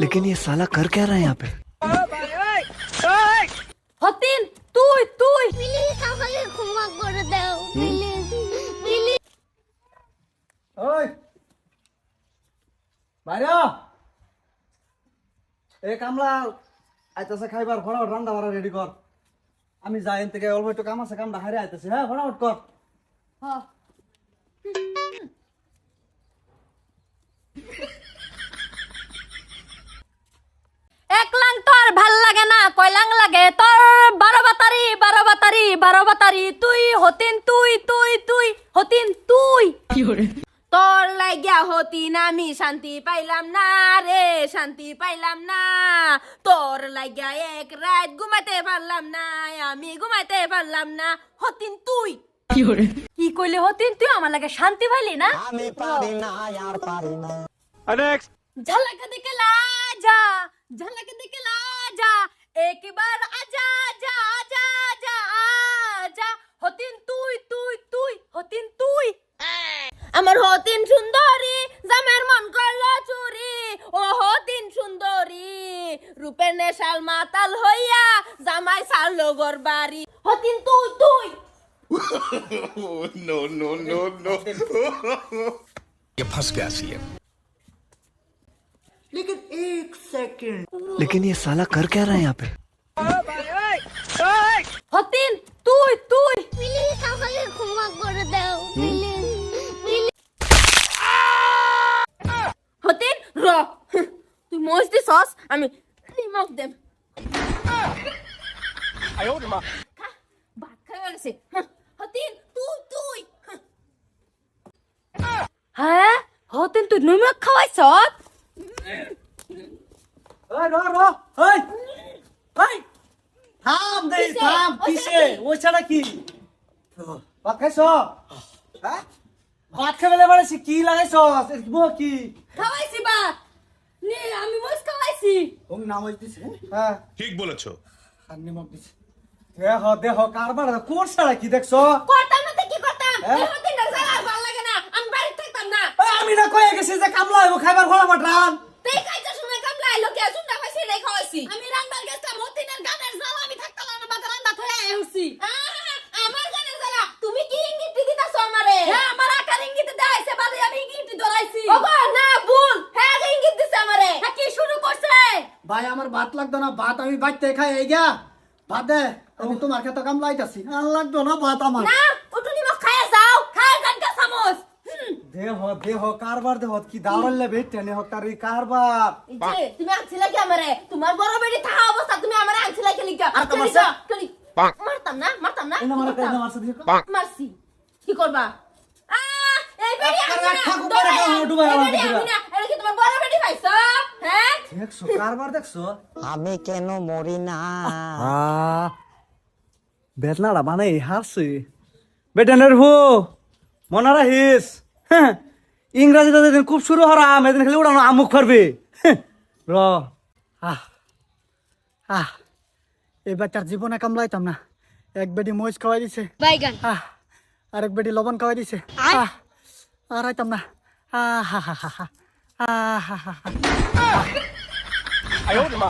लेकिन ये साला कर क्या रहा है यहाँ पे হতিন তুই তুই প্লিজ আমাকে ক্ষমা করে দাও প্লিজ প্লিজ ওই বাইরে এ কামলা আইতাছে খাইবার ফটাফট রান্না বাড়া রেডি কর আমি যাই এন থেকে অল্প একটু কাম আছে কামটা হারে আইতাছে হ্যাঁ ফটাফট কর একলাং তোর লাগিয়া হতি নামি শান্তি পাইলাম না রে শান্তি পাইলাম না। তোর লাগিয়া এক রাত ঘুমাতে পারলাম না আমি ঘুমাইতে পারলাম না। হতিন তুই। কি কইলে হতিন তুই? আমার লাগে শান্তি পাইলি না? আমি পারি না আর পারি না। ঝালাকা দেখে লা যা ঝালাকা দেখে লা আমার হতিন সুন্দরী জামের মন করলো চুরি ও হতিন সুন্দরী রূপের নেশাল মাতাল হইয়া জামাই সারলো গোর বাড়ি হতিন তুই তুই ये फंस गया सीएम लेकिन ये साला कर क्या रहा है यहाँ पे হতিন তুই তুই সস আমি নিমক দেব খা, ভাত খাওয়া গেছে হতিন তুই তুই হ্যাঁ হতিন তুই নিমক খাওয়াইছ ওই র র ওই ওই থাম দে? থাম কিসে? ওই ছাড়া কি ভাত খাইছ হ্যাঁ ভাত খাইলে বাড়াইছি কি লাগাইছ কি খাওয়াইছি মস ওং নামাজ দিছে? হ্যাঁ। ঠিক বলেছ। আর নিমক দিছে। দেহ দেহ কারবার কোর সারা কি দেখছ? করতাম না তো কি করতাম? এখন তিনটা সারা আর ভালো লাগে না। আমি বাড়ি থাকতাম না। আমি না কয়ে গেছি যে কামলা হইব খাইবার খোলা মাটরান তাই খাইতে সময় কামলা? হইল কে জুনটা পাইছি রে খাওয়াইছি আমি রান্নার গেছতাম হতিনের গানের জ্বালা আমি থাকতাম না বাদ রান্না থয়ে আইছি হ্যাঁ ভাই আমার ভাত লাগতো না ভাত আমি বাইতে খাই এই গা ভাত দে আমি তোমার খেতে কামলা আইতাছি আর লাগতো না ভাত আমার। না উঠুনি মা খায়া যাও খায়া যান কা চামচ। দেহ দেহ কারবার দেহ কি দাঁড়ালে বেটে নে হোক তার কারবার। তুমি আনছিলে কি আমারে? তোমার বড় বেটি থাকা অবস্থা তুমি আমারে আনছিলে কি লিখা আর তো মারছে? মারতাম না মারতাম না এনে মারা। এনে মারছে দিও মারছি। কি করবা? আহ, এই বেটি একটা আমি না, রাখা কুকুরে দৌড়াইয়া। খাও, ডুবাইয়া এই আমার বেটি কুকুরা। আমি না, এটা কি তোমার বড় বেটি পাইছো? হ্যাঁ? দেখছ? কারবার দেখছ? আমি কেন মরি না? আহ। বেদনাটা মানে হারছে। বেটেনের হু মনে রাখিস? হ্যাঁ, ইংরাজিটা যেদিন খুব শুরু হরাম এদিন খালি উড়ানো আমুক পারবে হ্যাঁ, র। আহ। আহ। এবার তার জীবনে কামলাইতাম না। এক বেটি মহিষ খাওয়াই দিছে। বাইগান। আহ। আরেক বেটি লবণ খাওয়াই দিছে। আহ। আর আইতাম না। আহ হা হা হা হা। আহ হা হা হা। 哎呦我的妈